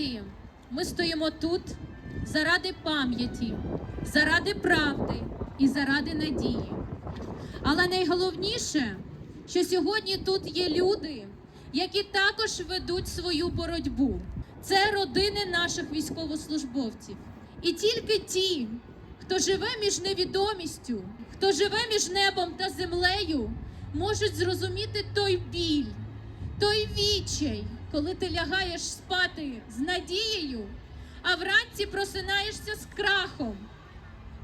Наразі ми стоїмо тут заради пам'яті, заради правди і заради надії. Але найголовніше, що сьогодні тут є люди, які також ведуть свою боротьбу. Це родини наших військовослужбовців. І тільки ті, хто живе між невідомістю, хто живе між небом та землею, можуть зрозуміти той біль, той відчай, коли ти лягаєш спати з надією, а вранці просинаєшся з крахом.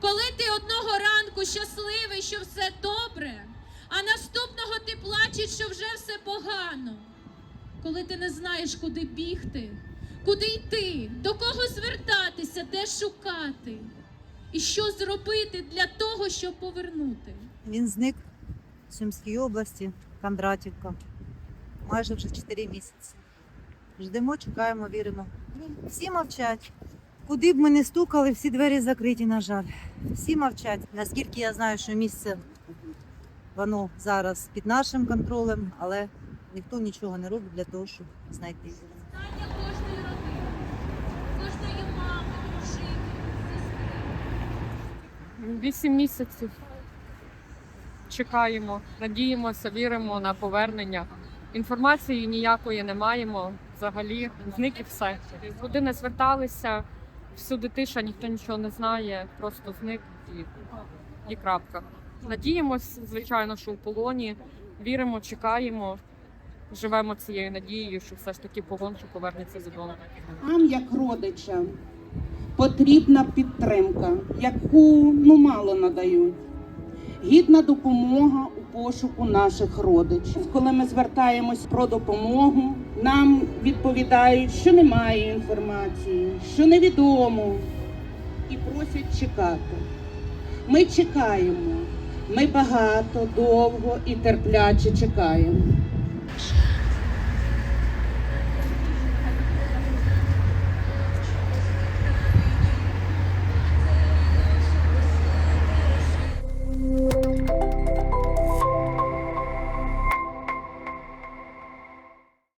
Коли ти одного ранку щасливий, що все добре, а наступного ти плачеш, що вже все погано. Коли ти не знаєш, куди бігти, куди йти, до кого звертатися, де шукати, і що зробити для того, щоб повернути. Він зник в Сумській області, Кондратівка. Майже вже 4 місяці. Ждемо, чекаємо, віримо. Всі мовчать. Куди б ми не стукали, всі двері закриті, на жаль. Всі мовчать. Наскільки я знаю, що місце воно зараз під нашим контролем, але ніхто нічого не робить для того, щоб знайти. Вісім місяців чекаємо, надіємося, віримо на повернення. Інформації ніякої не маємо. Взагалі зник і все. Куди не зверталися, всюди тиша, ніхто нічого не знає, просто зник і, і крапка. Надіємось, звичайно, що в полоні. Віримо, чекаємо, живемо цією надією, що все ж таки полончик повернеться додому. Нам, як родичам, потрібна підтримка, яку ну мало надають. Гідна допомога пошуку наших родичів. Коли ми звертаємось про допомогу, нам відповідають, що немає інформації, що невідомо, і просять чекати. Ми чекаємо. Ми багато, довго і терпляче чекаємо.